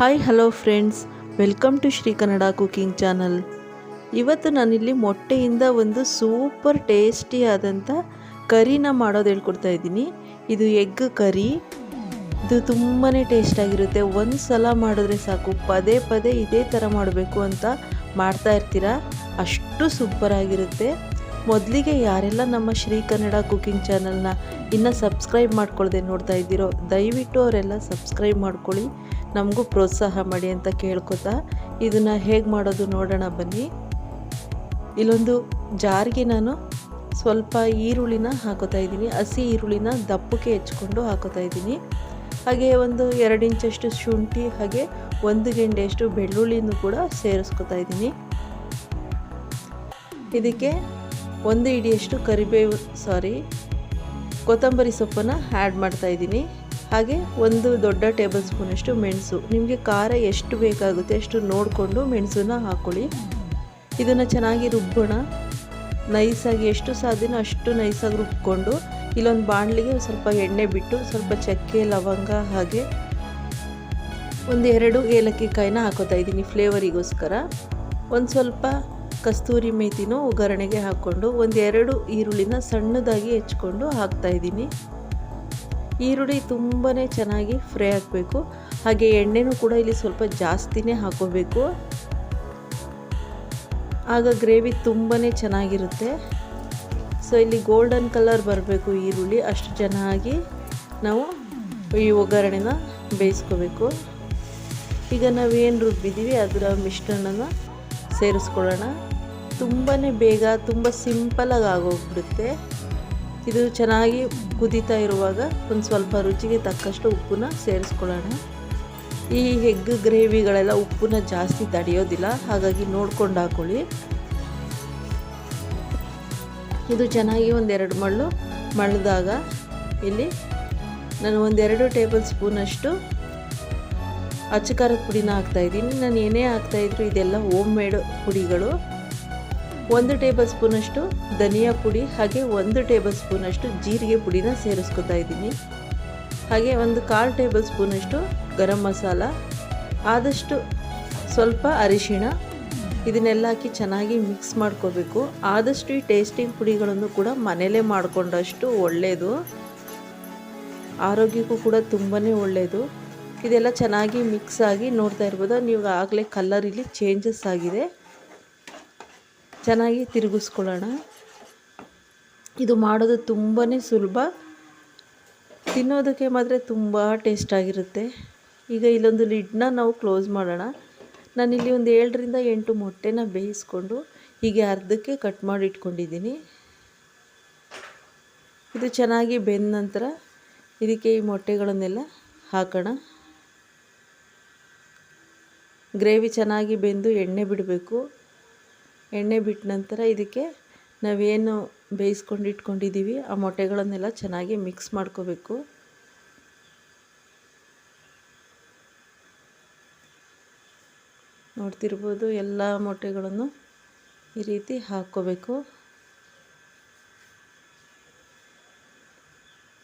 Hi hello friends welcome to Shri Kannada cooking channel ಇವತ್ತು ನಾನಿಲ್ಲಿ ಮೊಟ್ಟೆಯಿಂದ ಒಂದು ಸೂಪರ್ ಟೇಸ್ಟಿ ಆದಂಥ ಕರಿನ ಮಾಡೋದು ಹೇಳ್ಕೊಡ್ತಾ ಇದ್ದೀನಿ. ಇದು ಎಗ್ ಕರಿ. ಇದು ತುಂಬಾ ಟೇಸ್ಟಾಗಿರುತ್ತೆ ಒಂದು ಸಲ ಮಾಡಿದ್ರೆ ಸಾಕು. ಪದೇ ಪದೇ ಇದೇ ಥರ ಮಾಡಬೇಕು ಅಂತ ಮಾಡ್ತಾ ಇರ್ತೀರ? ಅಷ್ಟು ಸೂಪರಾಗಿರುತ್ತೆ ಮೊದಲಿಗೆ ಯಾರೆಲ್ಲ ನಮ್ಮ ಶ್ರೀ ಕನ್ನಡ ಕುಕಿಂಗ್ ಚಾನಲ್ನ ಇನ್ನೂ ಸಬ್ಸ್ಕ್ರೈಬ್ ಮಾಡ್ಕೊಳ್ಳದೆ ನೋಡ್ತಾ ಇದ್ದೀರೋ, ದಯವಿಟ್ಟು ಅವರೆಲ್ಲ ಸಬ್ಸ್ಕ್ರೈಬ್ ಮಾಡ್ಕೊಳ್ಳಿ. ನಮಗೂ ಪ್ರೋತ್ಸಾಹ ಮಾಡಿ ಅಂತ ಕೇಳ್ಕೊತಾ ಇದನ್ನು ಹೇಗೆ ಮಾಡೋದು ನೋಡೋಣ ಬನ್ನಿ. ಇಲ್ಲೊಂದು ಜಾರಿಗೆ ನಾನು ಸ್ವಲ್ಪ ಈರುಳ್ಳಿನ ಹಾಕೋತಾ ಇದ್ದೀನಿ. ಹಸಿ ಈರುಳ್ಳಿನ ದಪ್ಪಕ್ಕೆ ಹೆಚ್ಕೊಂಡು ಹಾಕೋತಾ ಇದ್ದೀನಿ. ಹಾಗೆ ಒಂದು ಎರಡು ಇಂಚಷ್ಟು ಶುಂಠಿ, ಹಾಗೆ ಒಂದು ಗೆಂಡೆಯಷ್ಟು ಬೆಳ್ಳುಳ್ಳಿನೂ ಕೂಡ ಸೇರಿಸ್ಕೊತಾ ಇದ್ದೀನಿ. ಇದಕ್ಕೆ ಒಂದು ಇಡಿಯಷ್ಟು ಕರಿಬೇವು ಸಾರಿ ಕೊತ್ತಂಬರಿ ಸೊಪ್ಪನ್ನು ಆ್ಯಡ್ ಮಾಡ್ತಾಯಿದ್ದೀನಿ ಹಾಗೆ ಒಂದು ದೊಡ್ಡ ಟೇಬಲ್ ಸ್ಪೂನಷ್ಟು ಮೆಣಸು. ನಿಮಗೆ ಖಾರ ಎಷ್ಟು ಬೇಕಾಗುತ್ತೆ ಅಷ್ಟು ನೋಡಿಕೊಂಡು ಮೆಣಸನ್ನ ಹಾಕ್ಕೊಳ್ಳಿ ಇದನ್ನು ಚೆನ್ನಾಗಿ ರುಬ್ಬೋಣ. ನೈಸಾಗಿ ಎಷ್ಟು ಸಾಧ್ಯನೋ ಅಷ್ಟು ನೈಸಾಗಿ ರುಬ್ಕೊಂಡು, ಇಲ್ಲೊಂದು ಬಾಣಲಿಗೆ ಸ್ವಲ್ಪ ಎಣ್ಣೆ ಬಿಟ್ಟು, ಸ್ವಲ್ಪ ಚಕ್ಕೆ, ಲವಂಗ ಹಾಗೆ ಒಂದು ಎರಡು ಏಲಕ್ಕಿ ಕಾಯಿನ ಹಾಕೋತಾ ಇದ್ದೀನಿ ಫ್ಲೇವರಿಗೋಸ್ಕರ ಒಂದು ಸ್ವಲ್ಪ ಕಸ್ತೂರಿ ಮೇಥಿನೂ ಒಗ್ಗರಣೆಗೆ ಹಾಕ್ಕೊಂಡು ಒಂದೆರಡು ಈರುಳ್ಳಿನ ಸಣ್ಣದಾಗಿ ಹೆಚ್ಕೊಂಡು ಹಾಕ್ತಾಯಿದ್ದೀನಿ ಈರುಳ್ಳಿ ತುಂಬಾ ಚೆನ್ನಾಗಿ ಫ್ರೈ ಆಗಬೇಕು. ಹಾಗೆ ಎಣ್ಣೆನೂ ಕೂಡ ಇಲ್ಲಿ ಸ್ವಲ್ಪ ಜಾಸ್ತಿನೇ ಹಾಕೋಬೇಕು. ಆಗ ಗ್ರೇವಿ ತುಂಬಾ ಚೆನ್ನಾಗಿರುತ್ತೆ. ಸೊ, ಇಲ್ಲಿ ಗೋಲ್ಡನ್ ಕಲರ್ ಬರಬೇಕು ಈರುಳ್ಳಿ. ಅಷ್ಟು ಚೆನ್ನಾಗಿ ನಾವು ಈ ಒಗ್ಗರಣೆನ ಬೇಯಿಸ್ಕೋಬೇಕು. ಈಗ ನಾವೇನು ರುಬ್ಬಿದ್ದೀವಿ? ಅದರ ಮಿಶ್ರಣನ ಸೇರಿಸ್ಕೊಳ್ಳೋಣ. ತುಂಬಾ ಬೇಗ, ತುಂಬ ಸಿಂಪಲಾಗಿ ಆಗೋಗ್ಬಿಡುತ್ತೆ. ಇದು ಚೆನ್ನಾಗಿ ಕುದೀತಾ ಇರುವಾಗ ಒಂದು ಸ್ವಲ್ಪ ರುಚಿಗೆ ತಕ್ಕಷ್ಟು ಉಪ್ಪನ್ನ ಸೇರಿಸ್ಕೊಳ್ಳೋಣ. ಈ ಎಗ್ ಗ್ರೇವಿಗಳೆಲ್ಲ ಉಪ್ಪನ್ನ ಜಾಸ್ತಿ ತಡೆಯೋದಿಲ್ಲ, ಹಾಗಾಗಿ ನೋಡ್ಕೊಂಡು ಹಾಕೊಳ್ಳಿ. ಇದು ಚೆನ್ನಾಗಿ ಒಂದೆರಡು ಮಳ್ಳು ಮಳ್ದಾಗ, ಇಲ್ಲಿ ನಾನು ಒಂದೆರಡು ಟೇಬಲ್ ಸ್ಪೂನಷ್ಟು ಅಚ್ಚಕಾರದ ಪುಡಿನ ಹಾಕ್ತಾಯಿದ್ದೀನಿ ನಾನು ಏನೇ ಹಾಕ್ತಾಯಿದ್ರು ಇದೆಲ್ಲ ಹೋಮ್ ಮೇಡ್ ಪುಡಿಗಳು. ಒಂದು ಟೇಬಲ್ ಸ್ಪೂನಷ್ಟು ಧನಿಯಾ ಪುಡಿ, ಹಾಗೆ ಒಂದು ಟೇಬಲ್ ಸ್ಪೂನಷ್ಟು ಜೀರಿಗೆ ಪುಡಿನ ಸೇರಿಸ್ಕೊತಾ ಇದ್ದೀನಿ. ಹಾಗೆ ಒಂದು ಕಾಲು ಟೇಬಲ್ ಸ್ಪೂನಷ್ಟು ಗರಂ ಮಸಾಲ, ಆದಷ್ಟು ಸ್ವಲ್ಪ ಅರಿಶಿಣ. ಇದನ್ನೆಲ್ಲ ಹಾಕಿ ಚೆನ್ನಾಗಿ ಮಿಕ್ಸ್ ಮಾಡ್ಕೋಬೇಕು. ಆದಷ್ಟು ಈ ಟೇಸ್ಟಿಂಗ್ ಪುಡಿಗಳನ್ನು ಕೂಡ ಮನೆಯಲ್ಲೇ ಮಾಡಿಕೊಂಡಷ್ಟು ಒಳ್ಳೆಯದು ಆರೋಗ್ಯಕ್ಕೂ ಕೂಡ ತುಂಬಾ ಒಳ್ಳೆಯದು ಇದೆಲ್ಲ ಚೆನ್ನಾಗಿ ಮಿಕ್ಸ್ ಆಗಿ ನೋಡ್ತಾ ಇರ್ಬೋದು. ನೀವು ಆಗಲೇ ಕಲ್ಲರ್ ಇಲ್ಲಿ ಚೇಂಜಸ್ ಆಗಿದೆ. ಚೆನ್ನಾಗಿ ತಿರುಗಿಸ್ಕೊಳ್ಳೋಣ. ಇದು ಮಾಡೋದು ತುಂಬಾ ಸುಲಭ. ತಿನ್ನೋದಕ್ಕೆ ಮಾತ್ರ ತುಂಬ ಟೇಸ್ಟಾಗಿರುತ್ತೆ ಈಗ ಇಲ್ಲೊಂದು ಲಿಡ್ನ ನಾವು ಕ್ಲೋಸ್ ಮಾಡೋಣ. ನಾನಿಲ್ಲಿ ಒಂದು ಏಳರಿಂದ ಎಂಟು ಮೊಟ್ಟೆನ ಬೇಯಿಸ್ಕೊಂಡು ಹೀಗೆ ಅರ್ಧಕ್ಕೆ ಕಟ್ ಮಾಡಿ ಇಟ್ಕೊಂಡಿದ್ದೀನಿ. ಇದು ಚೆನ್ನಾಗಿ ಬೆಂದ ನಂತರ ಇದಕ್ಕೆ ಈ ಮೊಟ್ಟೆಗಳನ್ನೆಲ್ಲ ಹಾಕೋಣ. ಗ್ರೇವಿ ಚೆನ್ನಾಗಿ ಬೆಂದು ಎಣ್ಣೆ ಬಿಡಬೇಕು. ಎಣ್ಣೆ ಬಿಟ್ಟ ನಂತರ ಇದಕ್ಕೆ ನಾವೇನು ಬೇಯಿಸ್ಕೊಂಡು ಇಟ್ಕೊಂಡಿದ್ದೀವಿ, ಆ ಮೊಟ್ಟೆಗಳನ್ನೆಲ್ಲ ಚೆನ್ನಾಗಿ ಮಿಕ್ಸ್ ಮಾಡ್ಕೋಬೇಕು. ನೋಡ್ತಿರ್ಬೋದು ಎಲ್ಲ ಮೊಟ್ಟೆಗಳನ್ನು ಈ ರೀತಿ ಹಾಕ್ಕೋಬೇಕು.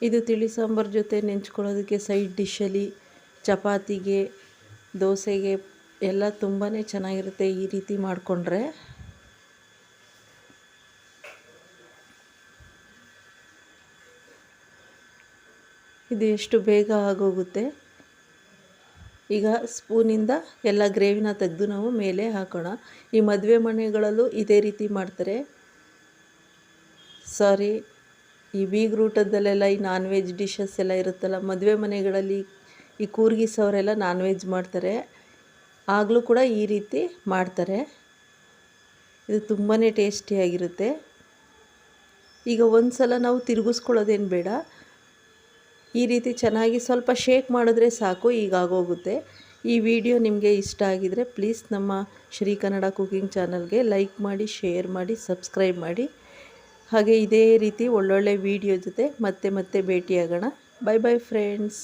ಇದು ತಿಳಿ ಸಾಂಬಾರು ಜೊತೆ ನೆಂಚ್ಕೊಳ್ಳೋದಕ್ಕೆ ಸೈಡ್ ಡಿಶಲ್ಲಿ ಚಪಾತಿಗೆ, ದೋಸೆಗೆ ಎಲ್ಲ ತುಂಬಾ ಚೆನ್ನಾಗಿರುತ್ತೆ ಈ ರೀತಿ ಮಾಡಿಕೊಂಡ್ರೆ. ಇದು ಎಷ್ಟು ಬೇಗ ಆಗೋಗುತ್ತೆ? ಈಗ ಸ್ಪೂನಿಂದ ಎಲ್ಲ ಗ್ರೇವಿನ ತೆಗೆದು ನಾವು ಮೇಲೆ ಹಾಕೋಣ. ಈ ಮದುವೆ ಮನೆಗಳಲ್ಲೂ ಇದೇ ರೀತಿ ಮಾಡ್ತಾರೆ. ಸಾರಿ, ಈ ಬೀಗ್ರೂಟದಲ್ಲೆಲ್ಲ ಈ ನಾನ್ ವೆಜ್ ಡಿಶಸ್ ಎಲ್ಲ ಇರುತ್ತಲ್ಲ, ಮದುವೆ ಮನೆಗಳಲ್ಲಿ ಈ ಕೂರ್ಗಿಸೋರೆಲ್ಲ ನಾನ್ ವೆಜ್ ಮಾಡ್ತಾರೆ. ಆಗಲೂ ಕೂಡ ಈ ರೀತಿ ಮಾಡ್ತಾರೆ. ಇದು ತುಂಬಾ ಟೇಸ್ಟಿಯಾಗಿರುತ್ತೆ ಈಗ ಒಂದು ಸಲ ನಾವು ತಿರುಗಿಸ್ಕೊಳ್ಳೋದೇನು ಬೇಡ. ಈ ರೀತಿ ಚೆನ್ನಾಗಿ ಸ್ವಲ್ಪ ಶೇಕ್ ಮಾಡಿದ್ರೆ ಸಾಕು, ಈಗ ಆಗೋಗುತ್ತೆ. ಈ ವಿಡಿಯೋ ನಿಮಗೆ ಇಷ್ಟ ಆಗಿದರೆ ಪ್ಲೀಸ್ ನಮ್ಮ ಶ್ರೀ ಕನ್ನಡ ಕುಕಿಂಗ್ ಚಾನಲ್ಗೆ ಲೈಕ್ ಮಾಡಿ, ಶೇರ್ ಮಾಡಿ, ಸಬ್ಸ್ಕ್ರೈಬ್ ಮಾಡಿ. ಹಾಗೆ ಇದೇ ರೀತಿ ಒಳ್ಳೊಳ್ಳೆ ವಿಡಿಯೋ ಜೊತೆ ಮತ್ತೆ ಮತ್ತೆ ಭೇಟಿಯಾಗೋಣ. Bye bye friends.